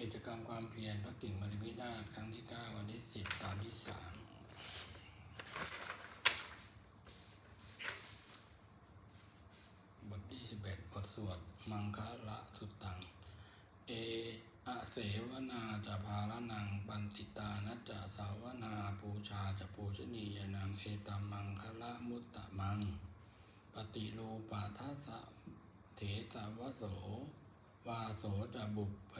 กิจกรรมความเพียรพระกิ่งบริพินาศครั้งที่เก้าวันที่สิบตอนที่สามบทที่สิบเอ็ดบทสวด มังคละสุตัง เออะเสวนาจะภาลนัง ปันติตานัจจะสาวนา ปูชาจะปูชนียนัง เอตัมมังคละมุตตะมัง ปฏิรูปาทัสสะเถสาวโสวาโสจะบุพเพ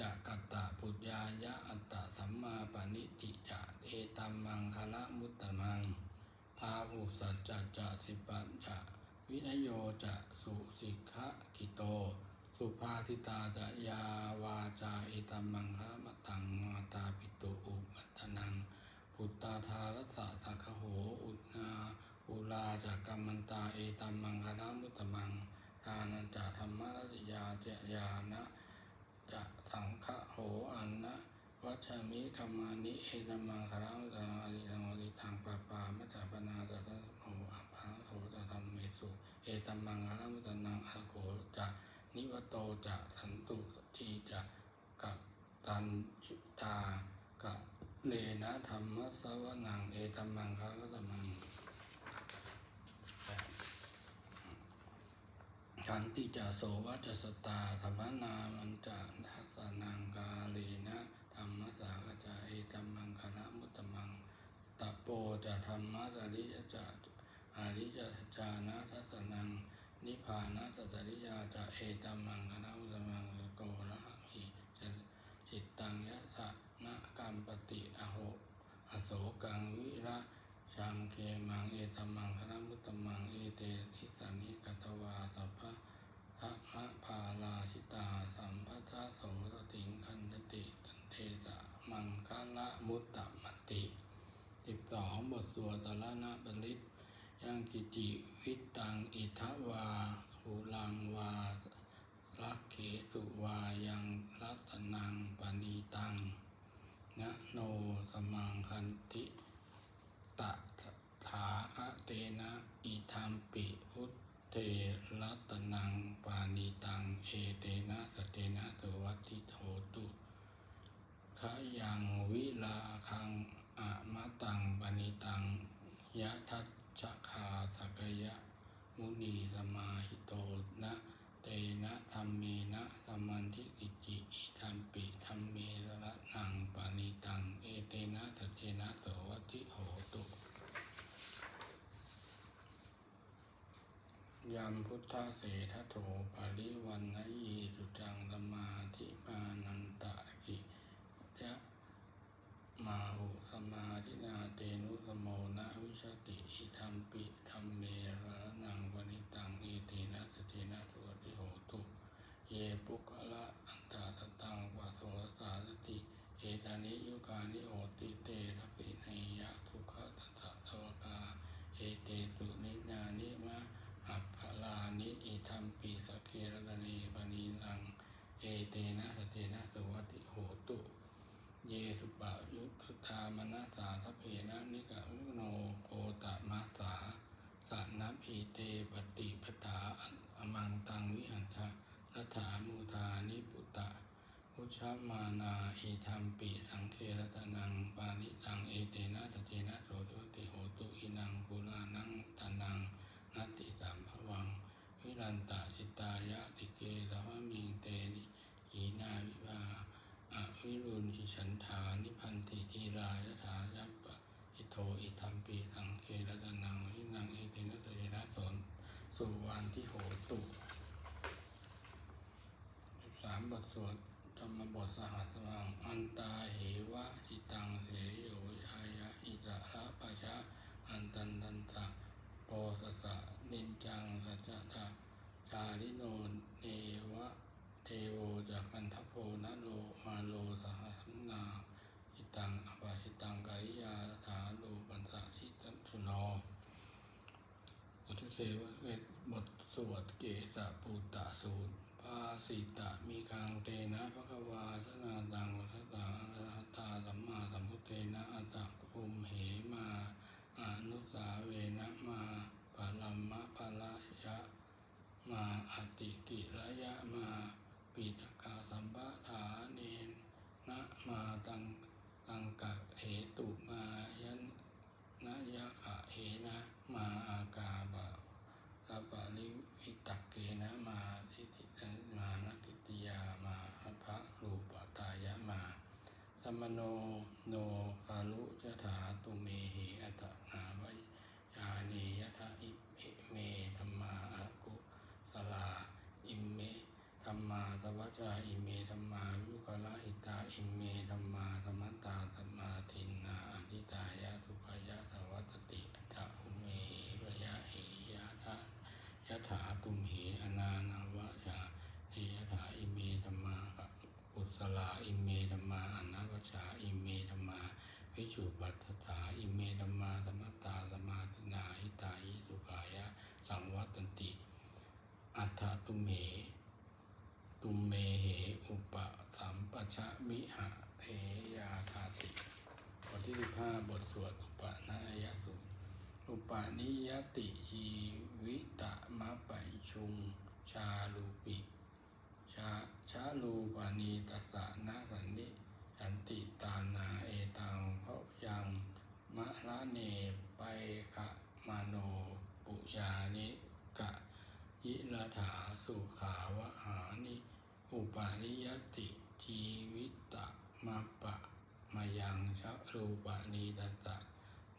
จะกัตตะปุญญายะอัตตะสัมมาปณิติจะเอตัมมังคละมุตตะมัง พาหุสัจจะจะสิปัญจะวินโยจะสุสิกขกิโต สุภาทิตาจะยาวาจาเอตัมมังคะมะตังมาตาปิตุอุปัตตนัง พุตตาทารัสสะสักขโหอุนาอุลาจากกัมมันตาเอตัมมังคณมุตตมังทานันจะธรรมรัสยาเจยานะจะ สังฆโหอันนะวัชมิธรรมานิเอตัมมังคณมุตตมังอริตังอริตังปาปามัจจปนาจะตโหอัปาโหจะธรรมเมสุเอตัมมังคณมุตตนังอะโกจะนิวโตจะสันตุทีจะกัปตันยุตากะเลนะธรรมสวนังเอตัมมังคะกตมังขันติจาโสวัจสตาธรรมนามันจะทัสสนังกาเลนะธรรมสากจาเอตัมมังคณะมุตตมังตะโปจะธรรมะสริยจะอาริจจานะทัสนัง นิพพานะสัตริยาจะเอตัมมังคณะมุตตมังโกระหิจะจิตตังยะสะนะกัมปติอโหอโศกังวิระชังเคมังเอตัมมังคณะมุตตมังเอเตทิสานิกัตวาสัพพะทะมะพาลาชิตาสัมพัทธโสตติงคันตติตันเทสะมังคละมุตตมติ สิบสองบทสวดตละนะบลิตยังกิจิวิตังอิทวาหูลังวาลักเขสุวายังรัตนังปณีตังนะโนสมังคันติตะถาคะเตนะอิทัมปิพุทเทรัตนังปาณีตังเอเตนะสเตนะสวัติโหตุขยังวิลาคัง อะมะตังปณีตังยะทัจจคาสักยะ มุนีสมาหิโตนะเตนะธรรมเมนะสมันทิกิจิอิธรรมปิธรรมเมสระนังปานิตัง เอเตนะสัจเจนะโสวัติโหตุยัมพุทธเสทโถปริวนนยีสุจังสมาธิมานันตะกิยะ มาหุสมาธินาเตนุสโมนะวิชติอิธรรมปิธรรมเมหะนังวนิตังอิตินะสตินะสุวติโหตุ เยปุกละอันตาตตังวาโสสาสติ เอตา นิยุกานิโหติเตทัพพิเนยะสุขะตัตะทวกาเอเตสุนิญานิมะอัปพลานิอิธรรมปิสเครตเนปณีนัง เอเตนะสตินะสุวติโหตุ เยสุปะยุทธามนัสาทเพนะนิกะวิโนโกตมัสสาสันพีเตปฏิปทาอมังตังวิหันทะรัฐามูทานิปุตตะ พุชมานาอิธรรมปิสังเครตนังปานิตังเอเตนะตเจนะโสตุติโหตุอินังกุลานังตานังนัตติสามภวังวิรันตะจิตายะติเกสวะมิงเตนิอีนาวิวาอวิรุณจิฉันธานิพันติทีรายถายัปะอิโทอิธรรมปีสังเครตนังวินังเอเตนะตเตนะโสสุวรรณที่โหตุสามบทสวด มบทสหัสวังอันตาเหวะจิตังเสยโยยายะอิตระปะชะอันตันตันตะโปสสะนินจังสัจจะทะจาริโนเนวะเทโวจากันทโพนโลมาโลสหสนาอิตังอภาชิตังกายิยาถาโลปันสะชิตันทุโนบทที่เสวะเวทบทสวดเกสะปูตะสูตราสิตะมีกังเตนะพระควาสนาตังวัฏตังอัตตาสัมมาสัมพุทเตนะอัตตภูมิเหมาอนุสาเวนะมาปาลัมมะปะละยะมาอติกิระยะมาปิตกาสัมปะฐาเนนะมาตังตังกะเหตุมายันนะยะขะเหนะมาอากาบะสัปลิวิตักเกนะมาทิฏฐิ มานกิติยามาอภะรูปตายะมาสมโนโนคาลุยถาตุเมหิอัตนาวิยานียะถาอิเมธรรมาอากุสลาอิเมธรรมาตวัจาอิเมธรรมายุกะละอิตาอิเมธรรมาธรรมตาธรรมาทินนาอนิตายะทุพยะธรร มาอนาวชาอิเมธรรมาวิจุปัฏฐาอิเมธรรมาสมัตตาสมาทินาหิตายิสุขายะสังวัตตันติ อัฏฐตุเม ตุเมเหอุปสัมปชะมิหะเทยาธาติบทที่สิบห้าบทสวดอุปนายสุอุปนิยติชีวิตะมะปัยชุง ชาลูปิชาชาลูปานีตัสสะนาสันนิ สันติตานาเอตังพระยังมะละเนไปกะมาโนปุยานิกะยิละถาสุขาวหานิอุปาริยติชีวิตะมาปะมายังชะรูปานีตตะ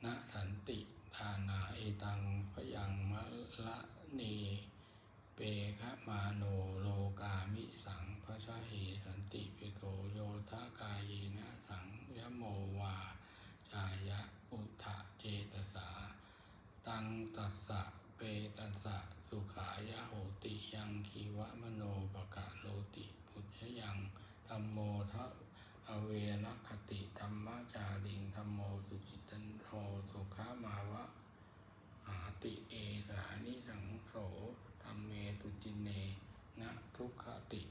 นะสันติทานาเอตังพยังมะละเน เปฆะมาโนโลกามิสังพระชาหิสันติปิโกโยทากายนะสังยโมวา จายะอุทะเจตสา ตังตัสสะเปตัสสะสุขายะโหติยังคีวะมโนปะกะโลติพุทธยังธรรมโมทะอเวรคติธรรมจาริงธรรมโมสุจิตันโทสุขามาวะหาติเอสานิสังโสธรรมเมสุ จินเนนะทุกขติ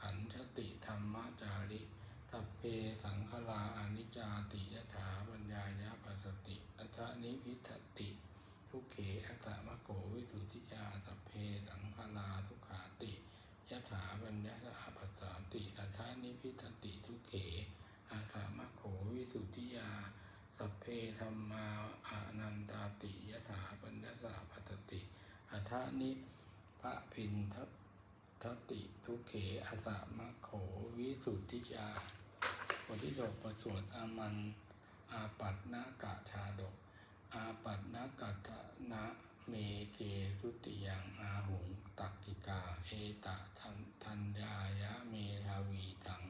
ขันชติธรรมจาริสัพเพสังขลาอนิจจาติยถาปัญญายาปัสสติอัฏฐนิพิทติทุกเขอัตตมะโกวิสุทธิยาสัพเพสังขาราทุกขาติยถาบัญญัสาปัสสาติอัฏฐานิพิทติทุกเขอาสามะโขวิสุทธิยา สัพเพธรรมาอานันตาติยถาปัญญัสาปัสสติอัฏฐานิ พระพินททติทุเขอาสามะโขวิสุทธิยาบทที่จบประสวดอามัน อาปัตนากะชาดก อาปัตนกัตนะเมเกทุติยังอาหุงตักกิกา เอตะทันทัญญายะเมทาวีตัง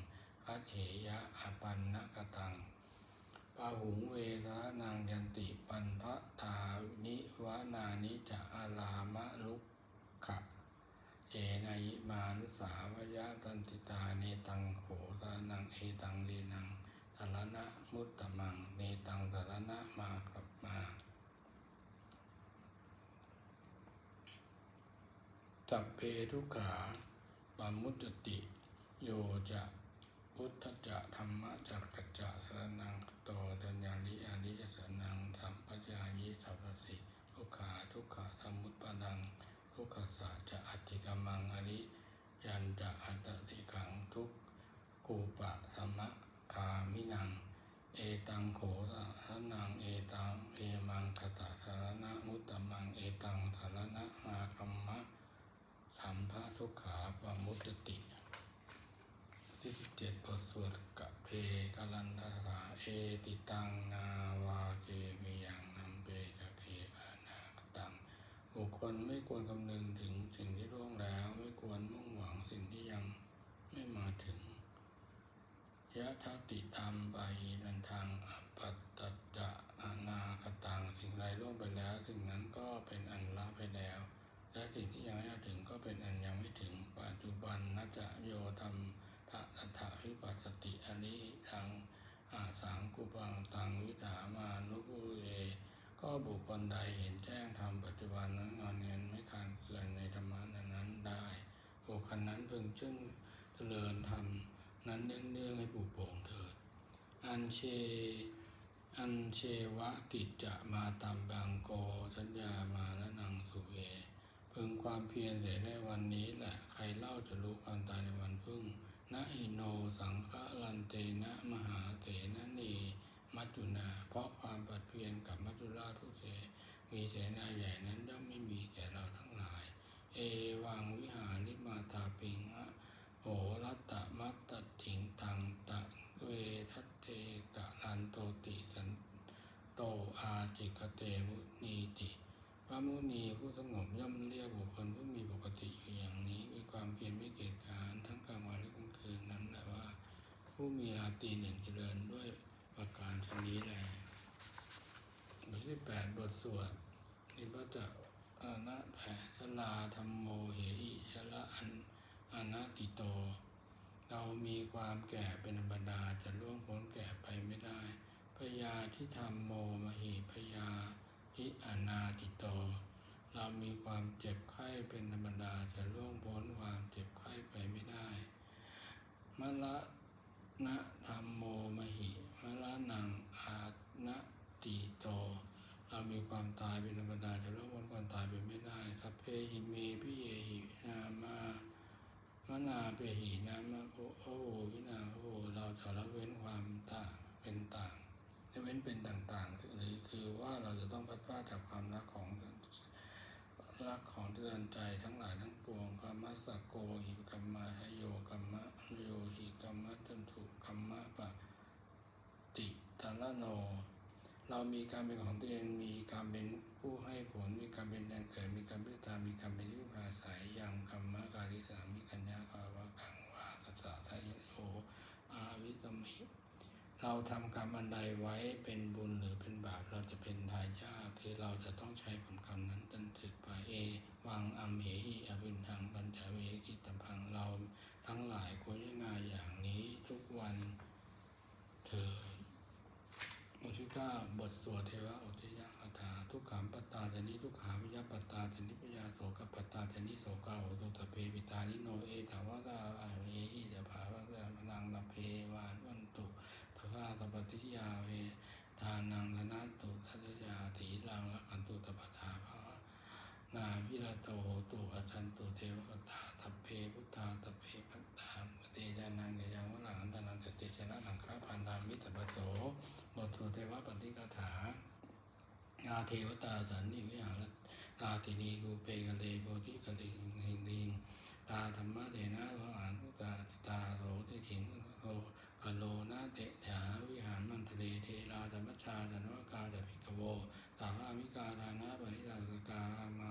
คัตเหยะอาปันนกตังปาหุงเวสานังยันติปันพะตานิวานานิจะอารามะลุกขะ เจนายมานุสาวยะตันติตาเนตังโขตานังเอตังเรนังสารณะมุตตะมังเนตังสารณะมากับมาสัพเพทุกขาปามุตติ โยจะพุทธจะธรรมะจักกัจจะสรนังโตดัญญาลิอานิจสนังสัมปัญญายิสัพพสิทุกขาทุกขาสมุตปนัง ทุกขสะจะอัตติกมังอริยันจะอัตติขังทุกกูปะสมะคามินัง เอตังโขตะสนังเอตังเอมังคตะสารณะมุตตมังเอตังสารณะมาคัมมะสัมภะทุกขาปมุตติที่สิบเจ็ดบทสวดกะเพกลันทราเอติตังนาวาเกเมยังนัมเปกะเคอานาคตัง บุคคลไม่ควรคำนึงถึงสิ่งที่ล่วงแล้ว ไม่ควรมุ่งหวังสิ่งที่ยังไม่มาถึงยะทัตติตามไปนันทางอปัตตจะอนาคตังสิ่งใดล่วงไปแล้วสิ่งนั้นก็เป็นอันละไปแล้ว และสิ่งที่ยังไม่ถึงก็เป็นอันยังไม่ถึง ปัจจุบันนัจะโยธรรมทะอัฏฐวิปัสสติอันนี้ทางอาสังกุปังตังวิถามานุปุเร ก็บุคคลใดเห็นแจ้งธรรมปัจจุบันนั้นงอนเงินไม่ทานเกลือนในธรรมะนั้นได้ บุคคลนั้นพึงจึงเจริญธรรมนั้นเนื่องๆให้ปูโปร่งเถิด อันเช อันเชวะกิจจะมาตามบางโกสัญญามาและนังสุเวพึงความเพียรเสียในวันนี้แหละ ใครเล่าจะรู้ความตายในวันพึ่งนะอิโนสังฆลันเตนะมหาเถนะนี มัจจุนา เพราะความปัดเพียนกับมัจจุราชผู้เสมีเสนาใหญ่นั้นย่อมไม่มีแก่เราทั้งหลาย เอวังวิหาริมาตาปิงะโหรัตมัตตถิงตังตะเวทัตเตกะลันโตติสันโตอาจิกเตมุนีติพระมุนีผู้สงบย่อมเรียกบุคคลผู้มีปกติอยู่อย่างนี้มีความเพียรไม่เกิดการทั้งกลางวันและกลางคืนนั้นแหละว่า ผู้มีราตีหนึ่งเจริญ แปดบทสวดนิพพจะอานะแผชลาธรรมโมเหอิชละอันอนาติโต เรามีความแก่เป็นธรรมดาจะล่วงพ้นแก่ไปไม่ได้พยาที่ทำโมมหิพยาทิอนาติโต เรามีความเจ็บไข้เป็นธรรมดาจะล่วงพ้นความเจ็บไข้ไปไม่ได้มะละนะธรรมโมมหิมะละนังอานะติโต เรามีความตายเป็นธรรมดาจะล่วงพ้นความตายไปไม่ได้สัพเพหิเมพิเยหินามามนาเปหินามะโอโอวินาโอเราจะละเว้นความต่างเป็นต่างละเว้นเป็นต่างๆหรือคือว่าเราจะต้องพัดพลาดจากความรักของรักของเตือนใจทั้งหลายทั้งปวงกรรมสกโกหิกรรมะหโยกรรมะโยหิกรรมะจันทุกรรมะปะติตาลโน เรามีการเป็นของตัวเอง มีการเป็นผู้ให้ผล มีการเป็นแดนเกิด มีการเป็นตามีการเป็นที่อาศัยยังกรรมะการิสามิกัญญาภาวะกังวาตัสสะทายโยอาวิตมิเราทำกรรมอันใดไว้เป็นบุญหรือเป็นบาปเราจะเป็นทายาทคือเราจะต้องใช้ผลกรรมนั้นจนถึงไปเอ วังอัมเหหิอวินทังปัญจเวกิตพังเราทั้งหลายควรพิจารณาอย่างนี้ทุกวันเถิด ก้าบทสวดเทวะอุทยคาถาทุกขามปตตาจนิทุกขาวิยปตตาจนิพยาโสกปตตาจนิโสกาโหตุตะเพปิตานิโนเอถาวะกาอาเวหิจะภาวะเรื่องพลังละเพวานวันตุทวาตปฏิยาเวทานังธนาตุทัตยาถีรังละอันตุตปทาภา วะนาวิรโตโหตุอาจันตุเทวกตาทัพเพพุทธาทัพเพพัตตาปฏิยานังเดยังวะหลังอันตนันตติชนะหลังคาพันธามิตรปโสบทสวดเทวปฏิกถาอาเทวตาสันนิวิหารราตินีกูเปกะเลโพธิกะลิงหิงดิงตาธรรมะเดนะวะอานตุตาตาโรติถิงโรกะโลนาเตถาวิหารมันทะเลเทราธรรมชาจันวกาจะพิกโวสามามิกาทานะปริยาสกามา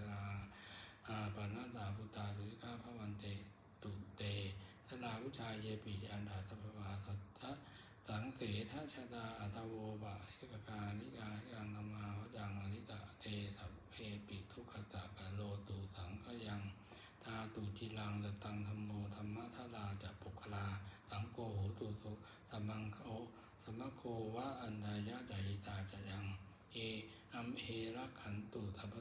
ราอาปานาตาพุตตาสุริกาพระวันเตตุเตสลาวุ ชายเยปิอันถาสัพพวาสัทธะสังเสทัชดาอัตโวบะทิกกานิกายังธรรมาวจังอนิตะเตสัพเพปิทุกขตะกะโลตุสังขยังทาตุจิลังตตังธรรมโมธรรมะทาราจะปุคลา สังโฆโหตุสุสัมมังโคสัมโควะอันดายะจายตาจะยัง เออัมเอรักขันตุทัพ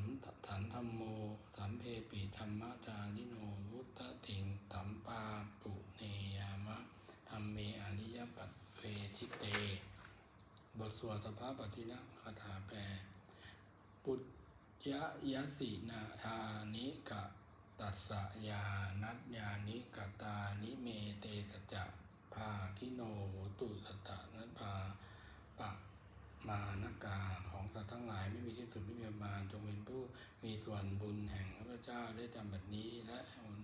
สัมถันธรรมโม สัมเพปิธรรมจานิโนวุตติงสัมปาปุเนยามะธรรมเมอริยปัตเวทิเต บทสวดสภาปฏินะคาถาแปลปุจยะยสินาธานิกะตัสสะยานัตยานิกตานิเมเตสจะภาคิโนตุสตตะนัตภาปะมานกาของสัตว์ทั้งหลายไม่มีที่าณจงเป็นผู้มีส่วนบุญแห่งพระเจ้าได้ทำแบบนี้ และ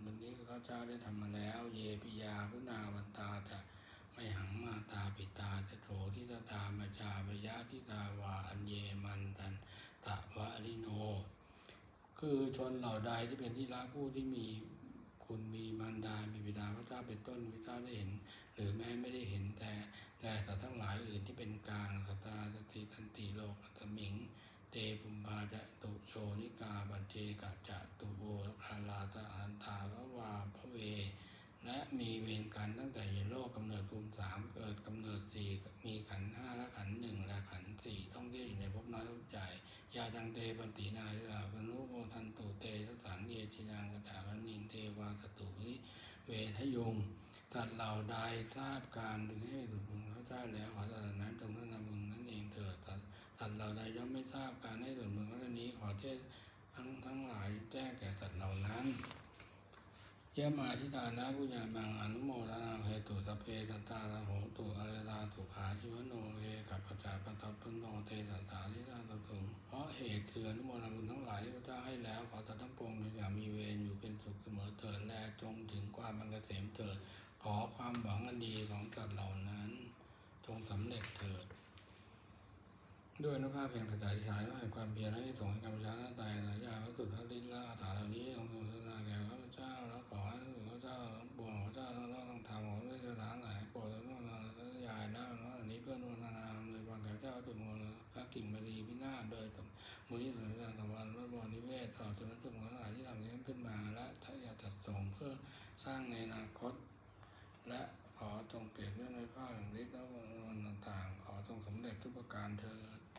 บุญนี้พระเจ้าได้ทำมาแล้ว เยปิยาพุนาวันตาจะไม่หังมาตาปิตาจะโถทิตตามาจาปยะทิตาวาอันเยมันตันตะวะลิโน คือชนเหล่าใดที่เป็นที่รักผู้ที่มีคุณมีมารดา มีบิดาพระเจ้าเป็นต้นพระเจ้าได้เห็น หรือแม้ไม่ได้เห็นแต่แลสัตว์ทั้งหลายอื่นที่เป็นกลางสัตตาสติตันติโลกัตมิง เตปุมบาจะตุโยนิกาบัจ เจกะจะตุโวคาลาตะอันตาวะวาพระเว และมีเวรกันตั้งแต่ยโลกกำเนิดภูมิสามเกิดกำเนิดสี่มีขันห้าและขันหนึ่งและขันสี่ต้องเที่ยวอยู่ในภพน้อยภพใหญ่ยาดังเตปันตินายุราปนุโมทันตุเตสสังเยชินางกตาวันนิงเทวาสตุวิเวทยุงสัตว์เหล่าใดทราบการดึงให้สุดบุญเขาได้แล้วขอสัตว์นั้นจงนั้นำบุญนั่นเองเถิดสัตว์สัตว์เหล่าใดย่อมไม่ทราบญเขานี้ขอเทศทั้งทั้งหลายแจ้งแก่สัตว์เหล่านั้น ยะมาทิตานะพุญญามังอนุโมทนาเหตุสพเพสัตตาละโหตุอะระราตุขาชิวโนเรกับปจาปตัปปุโนเตสัตตาทิตาตตุงเพราะเหตุคืออนุโมทนาบุญทั้งหลายที่พระเจ้าให้แล้วขอสัตว์ทั้งปวงอย่ามีเวรอยู่เป็นสุขเสมอเถิดและจงถึงความบังเกษมเถิด ขอความหวังอันดีของสัตว์เหล่านั้น จงสำเร็จเถิดด้วยอนุภาพแห่งสัจจะฉายว่าแห่งความเพียรและที่ส่งให้กัม กิ่งมณีพินาศโดยมูลนิธิสำนักงานสวรรค์พระบรนิเวศต่อดจนวัตถุมงคลทั้งหลายที่ทำนี้ขึ้นมา และทาอยากจัดส่งเพื่อสร้างในอนาคต และขอจงเปลี่ยนเรื่องในภาคแห่งฤทธิ์และวันต่างๆ ขอจงสำเร็จทุกประการเธอญ